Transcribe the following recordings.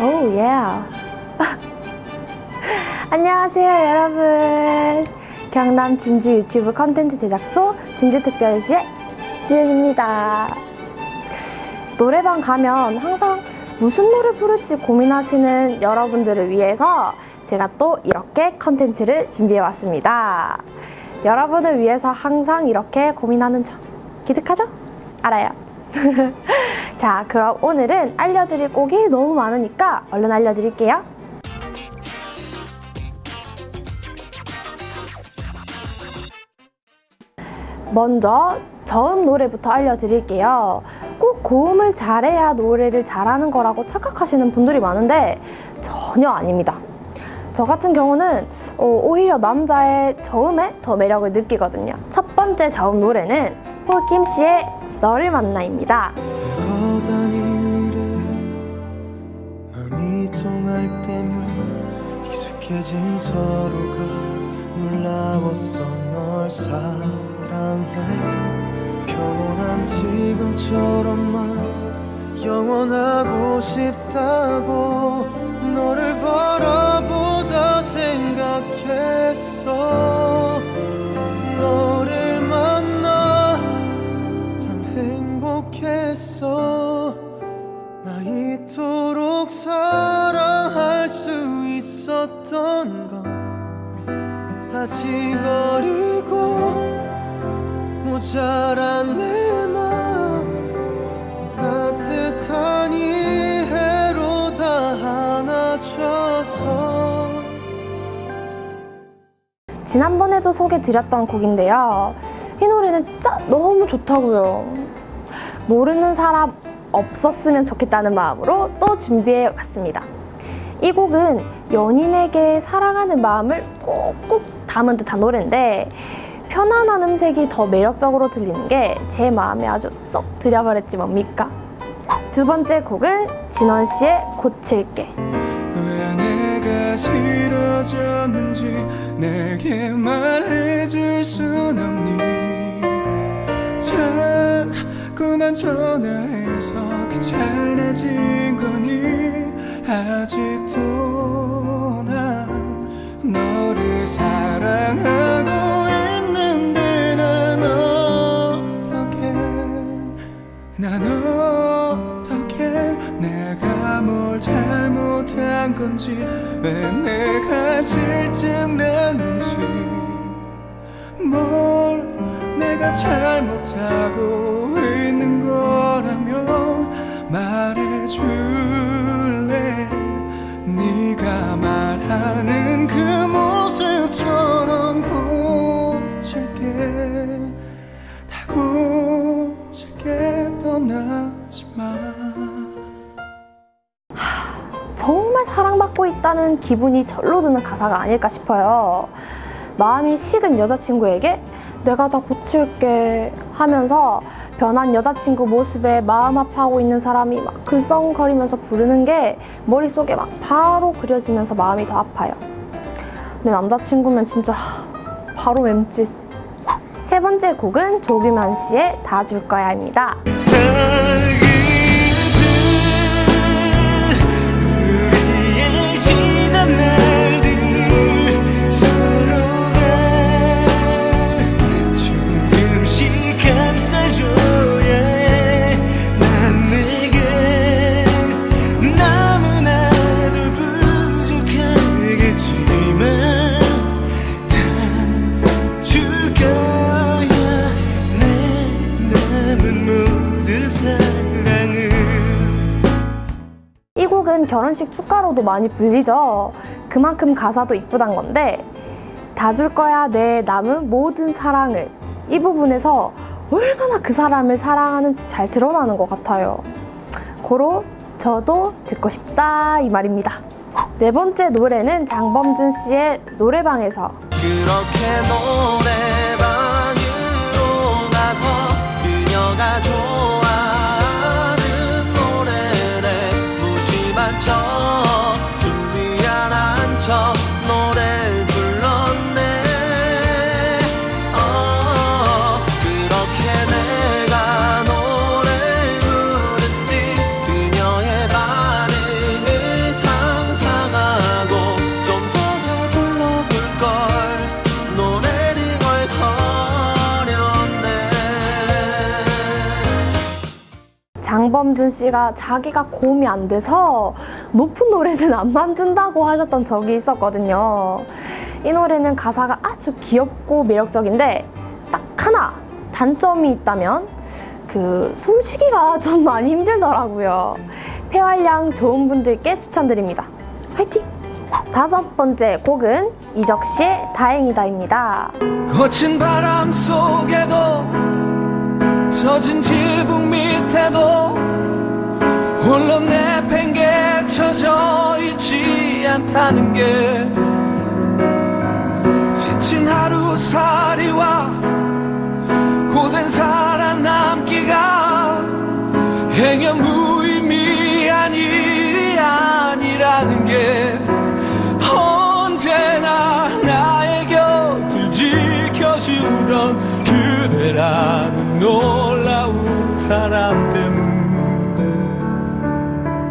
오, 예. 안녕하세요, 여러분. 경남 진주 유튜브 컨텐츠 제작소 진주특별시의 지은입니다. 노래방 가면 항상 무슨 노래 부를지 고민하시는 여러분들을 위해서 제가 또 이렇게 컨텐츠를 준비해 왔습니다. 여러분을 위해서 항상 이렇게 고민하는 저 기특하죠? 알아요. 자, 그럼 오늘은 알려드릴 곡이 너무 많으니까 얼른 알려드릴게요. 먼저 저음 노래부터 알려드릴게요. 꼭 고음을 잘해야 노래를 잘하는 거라고 착각하시는 분들이 많은데 전혀 아닙니다. 저 같은 경우는 어, 오히려 남자의 저음에 더 매력을 느끼거든요. 첫 번째 저음 노래는 폴킴 씨의 너를 만나입니다. 지금처럼만 영원하고 싶다고 너를 바라보다 생각했어 사랑할 수 있었던 건 아직 어리고 모자란 내 마음 따뜻한 이해로 다 안아줘서 지난번에도 소개드렸던 곡인데요. 이 노래는 진짜 너무 좋다고요. 모르는 사람 없었으면 좋겠다는 마음으로 또 준비해 왔습니다. 이 곡은 연인에게 사랑하는 마음을 꾹꾹 담은 듯한 노래인데 편안한 음색이 더 매력적으로 들리는 게 제 마음에 아주 쏙 들여버렸지 뭡니까? 두 번째 곡은 진원 씨의 고칠게. 내게 말해줄 순 없니 자 꾸만 전화해서 귀찮아진 거니? 아직도 난 너를 사랑하고 있는데 난 어떡해? 난 어떻게 내가 뭘 잘못한 건지 왜 내가 실증 났는지 뭘 내가 잘못하고 말해줄래? 네가 말하는 그 모습처럼 고칠게. 다 고칠게. 떠나지마. 정말 사랑받고 있다는 기분이 절로 드는 가사가 아닐까 싶어요. 마음이 식은 여자친구에게 내가 다 고칠게 하면서 변한 여자친구 모습에 마음 아파하고 있는 사람이 막 글썽거리면서 부르는 게 머릿속에 막 바로 그려지면서 마음이 더 아파요. 내 남자친구면 진짜 바로 맴짓. 세 번째 곡은 조규만 씨의 다 줄 거야입니다. 결혼식 축가로도 많이 불리죠. 그만큼 가사도 이쁘단 건데 다 줄 거야 내 남은 모든 사랑을 이 부분에서 얼마나 그 사람을 사랑하는지 잘 드러나는 것 같아요. 고로 저도 듣고 싶다 이 말입니다. 네 번째 노래는 장범준 씨의 노래방에서 그렇게 노래방으로 가서 그녀가 좋아 김범준 씨가 자기가 고음이 안 돼서 높은 노래는 안 만든다고 하셨던 적이 있었거든요. 이 노래는 가사가 아주 귀엽고 매력적인데 딱 하나 단점이 있다면 그 숨쉬기가 좀 많이 힘들더라고요. 폐활량 좋은 분들께 추천드립니다. 화이팅! 다섯 번째 곡은 이적 씨의 다행이다입니다. 거친 바람 속에도 젖은 지붕 밑에도 홀로 내팽개쳐져 있지 않다는 게 지친 하루살이와 고된 살아남기가 행여 무의미한 일이 아니라는 게 사람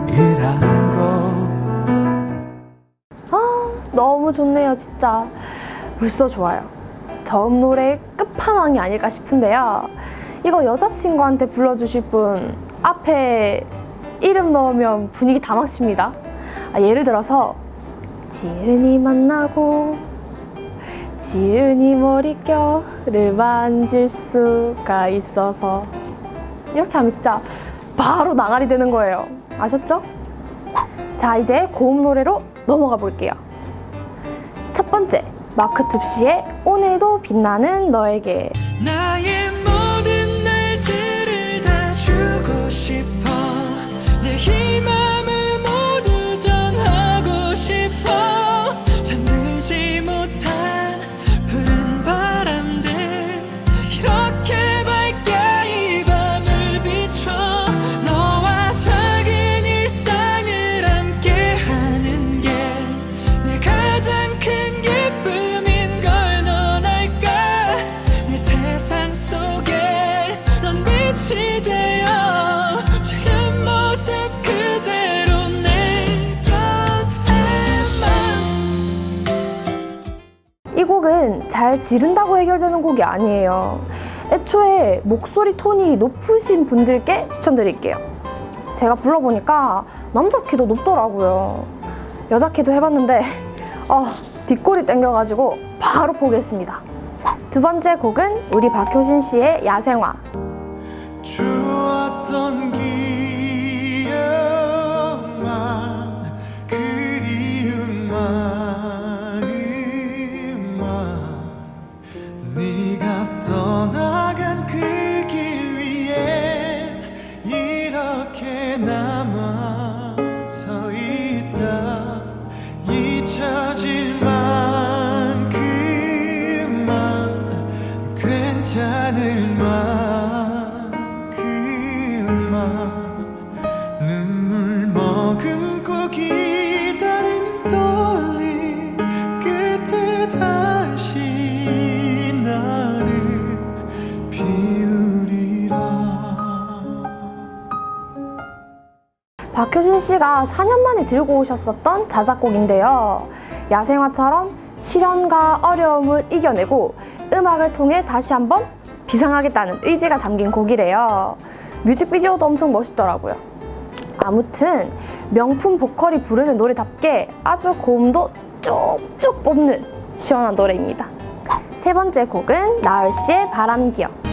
때문이란 거 아, 너무 좋네요, 진짜. 벌써 좋아요. 저음 노래의 끝판왕이 아닐까 싶은데요. 이거 여자친구한테 불러주실 분 앞에 이름 넣으면 분위기 다 막힙니다. 아, 예를 들어서 지은이 만나고 지은이 머릿결을 만질 수가 있어서 이렇게 하면 진짜 바로 나가리 되는 거예요. 아셨죠? 자, 이제 고음 노래로 넘어가 볼게요. 첫 번째, 마크 툽시의 오늘도 빛나는 너에게. 싶어 내희 이 곡은 잘 지른다고 해결되는 곡이 아니에요. 애초에 목소리 톤이 높으신 분들께 추천드릴게요. 제가 불러보니까 남자 키도 높더라고요. 여자 키도 해봤는데, 어, 뒷골이 땡겨가지고 바로 포기했습니다. 두 번째 곡은 우리 박효신 씨의 야생화. 주었던 기 박효신 씨가 4년 만에 들고 오셨었던 자작곡인데요. 야생화처럼 시련과 어려움을 이겨내고 음악을 통해 다시 한번 비상하겠다는 의지가 담긴 곡이래요. 뮤직비디오도 엄청 멋있더라고요. 아무튼 명품 보컬이 부르는 노래답게 아주 고음도 쭉쭉 뽑는 시원한 노래입니다. 세 번째 곡은 나얼 씨의 바람기억.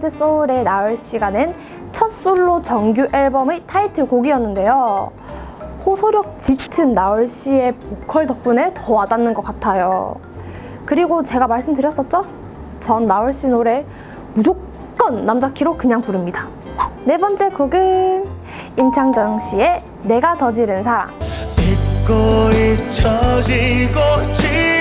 소울의 나얼 씨가 낸첫 솔로 정규 앨범의 타이틀곡이었는데요. 호소력 짙은 나얼 씨의 보컬 덕분에 더 와닿는 것 같아요. 그리고 제가 말씀드렸었죠? 전 나얼 씨 노래 무조건 남자 키로 그냥 부릅니다. 네 번째 곡은 임창정 씨의 내가 저지른 사랑. 잊고 잊혀지고 지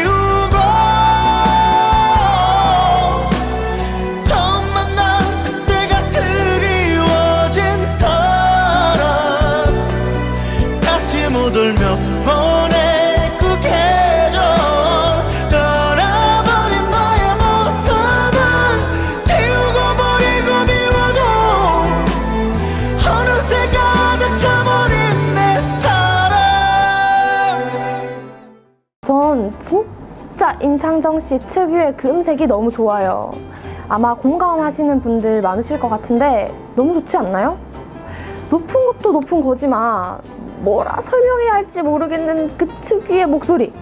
임창정 씨 특유의 그 음색이 너무 좋아요. 아마 공감하시는 분들 많으실 것 같은데 너무 좋지 않나요? 높은 것도 높은 거지만 뭐라 설명해야 할지 모르겠는 그 특유의 목소리.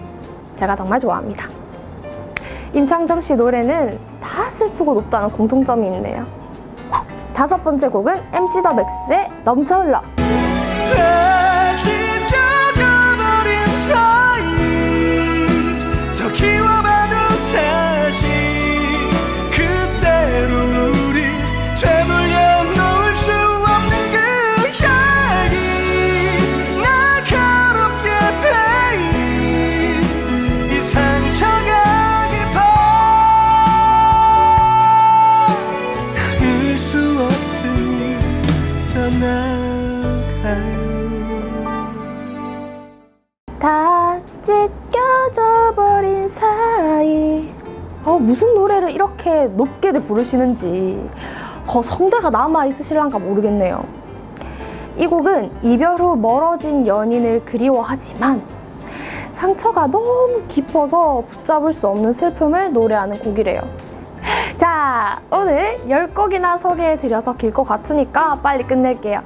제가 정말 좋아합니다. 임창정 씨 노래는 다 슬프고 높다는 공통점이 있네요. 다섯 번째 곡은 MC 더 맥스의 넘쳐 흘러. 사이. 어, 무슨 노래를 이렇게 높게 부르시는지 어, 성대가 남아 있으실란가 모르겠네요. 이 곡은 이별 후 멀어진 연인을 그리워하지만 상처가 너무 깊어서 붙잡을 수 없는 슬픔을 노래하는 곡이래요. 자, 오늘 10곡이나 소개해드려서 길것 같으니까 빨리 끝낼게요.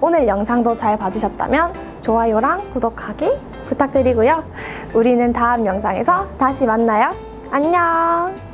오늘 영상도 잘 봐주셨다면 좋아요랑 구독하기 부탁드리고요. 우리는 다음 영상에서 다시 만나요. 안녕!